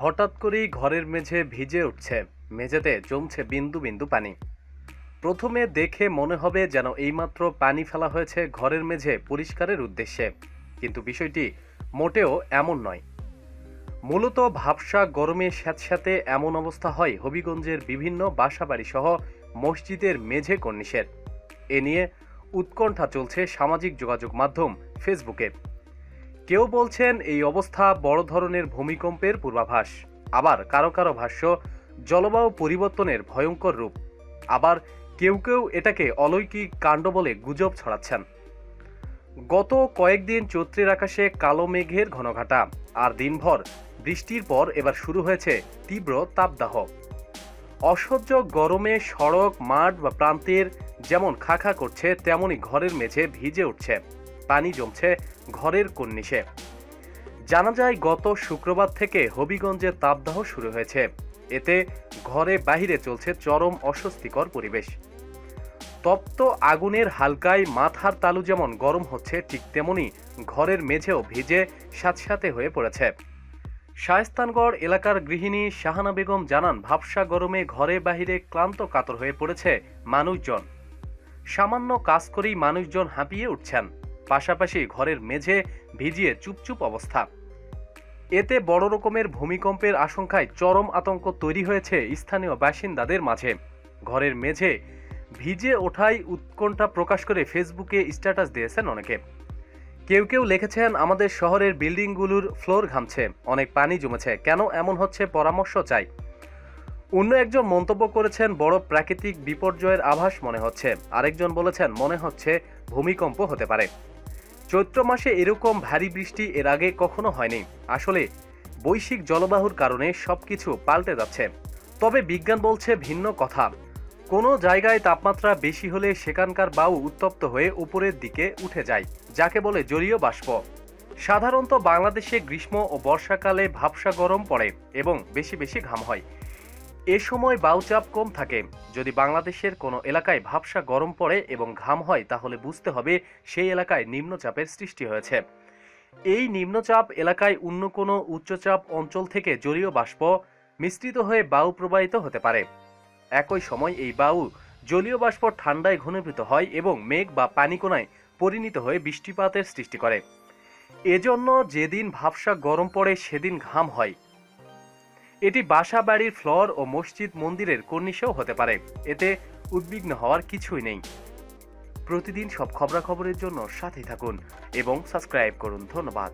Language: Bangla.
হঠাৎ করেই ঘরের মেঝে ভিজে উঠছে। মেঝেতে জমছে বিন্দু বিন্দু পানি। প্রথমে দেখে মনে হবে যেন এইমাত্র পানি ফেলা হয়েছে ঘরের মেঝে পরিষ্কারের উদ্দেশ্যে। কিন্তু বিষয়টি মোটেও এমন নয়। মূলত ভাবসা গরমে স্যাঁতস্যাঁতে এমন অবস্থা হয় হবিগঞ্জের বিভিন্ন বাসাবাড়ি সহ মসজিদের মেঝে কর্নিশের। এ নিয়ে উৎকণ্ঠা চলছে সামাজিক যোগাযোগ মাধ্যম ফেসবুকে। কেউ বলছেন এই অবস্থা বড় ধরনের ভূমিকম্পের পূর্বাভাস। আবার কারও কারও ভাষ্য, জলবায়ু পরিবর্তনের ভয়ঙ্কর রূপ। আবার কেউ কেউ এটাকে অলৌকিক কাণ্ড বলে গুজব ছড়াচ্ছেন। গত কয়েকদিন চৈত্রের আকাশে কালো মেঘের ঘনঘাটা, আর দিনভর বৃষ্টির পর এবার শুরু হয়েছে তীব্র তাপদাহ। অসহ্য গরমে সড়ক, মাঠ বা প্রান্তের যেমন খাখা করছে তেমনই ঘরের মেঝে ভিজে উঠছে। পানি জমছে ঘরের কন্নিসে। জানা যায়, গত শুক্রবার থেকে হবিগঞ্জে তাপদাহ শুরু হয়েছে। এতে ঘরে বাহিরে চলছে চরম অস্বস্তিকর পরিবেশ। তপ্ত আগুনের হালকায় মাথার তালু যেমন গরম হচ্ছে, ঠিক তেমনি ঘরের মেঝেও ভিজে স্যাঁতস্যাঁতে হয়ে পড়েছে। শায়স্তানগড় এলাকার গৃহিণী শাহানা বেগম জানান, ভাবসা গরমে ঘরে বাহিরে ক্লান্ত কাতর হয়ে পড়েছে মানুষজন। সামান্য কাজ করেই মানুষজন হাঁপিয়ে উঠছেন। পাশাপাশি ঘরের মেঝে ভিজিয়ে চুপচুপ অবস্থা। এতে বড় রকমের ভূমিকম্পের আশঙ্কায় চরম আতঙ্ক তৈরি হয়েছে স্থানীয় বাসিন্দাদের মাঝে। ঘরের মেঝে ভিজে ওঠাই উৎকণ্ঠা প্রকাশ করে ফেসবুকে স্ট্যাটাস দিয়েছেন অনেকে। কেউ কেউ লিখেছেন, আমাদের শহরের বিল্ডিংগুলোর ফ্লোর ঘামছে, অনেক পানি জমেছে, কেন এমন হচ্ছে পরামর্শ চাই? অন্য একজন মন্তব্য করেছেন, বড় প্রাকৃতিক বিপর্যয়ের আভাস মনে হচ্ছে। আরেকজন বলেছেন, মনে হচ্ছে ভূমিকম্প হতে পারে। চৈত্র মাসে এরকম ভারী বৃষ্টি এর আগে কখনো হয়নি। আসলে বৈশ্বিক জলবাহুর কারণে সবকিছু পাল্টে যাচ্ছে। তবে বিজ্ঞান বলছে ভিন্ন কথা। কোনো জায়গায় তাপমাত্রা বেশি হলে সেখানকার বায়ু উত্তপ্ত হয়ে উপরের দিকে উঠে যায়, যাকে বলে জলীয় বাষ্প। সাধারণত বাংলাদেশে গ্রীষ্ম ও বর্ষাকালে ভাবসা গরম পড়ে এবং বেশি বেশি ঘাম হয়। এ সময় বাউচাপ কম থাকে। যদি বাংলাদেশের কোনো এলাকায় ভাবসা গরম পড়ে এবং ঘাম হয়, তাহলে বুঝতে হবে সেই এলাকায় নিম্নচাপের সৃষ্টি হয়েছে। এই নিম্নচাপ এলাকায় অন্য কোনো উচ্চচাপ অঞ্চল থেকে জলীয় বাষ্প মিশ্রিত হয়ে বায়ু প্রবাহিত হতে পারে। একই সময় এই বায়ু জলীয় বাষ্প ঠান্ডায় ঘনীভূত হয় এবং মেঘ বা পানিকোনায় পরিণত হয়ে বৃষ্টিপাতের সৃষ্টি করে। এজন্য যেদিন ভাবসা গরম পড়ে, সেদিন ঘাম হয়। এটি বাসা বাড়ির ফ্লোর ও মসজিদ মন্দিরের কর্নিশেও হতে পারে। এতে উদ্বিগ্ন হওয়ার কিছুই নেই। প্রতিদিন সব খবরাখবরের জন্য সাথে থাকুন এবং সাবস্ক্রাইব করুন। ধন্যবাদ।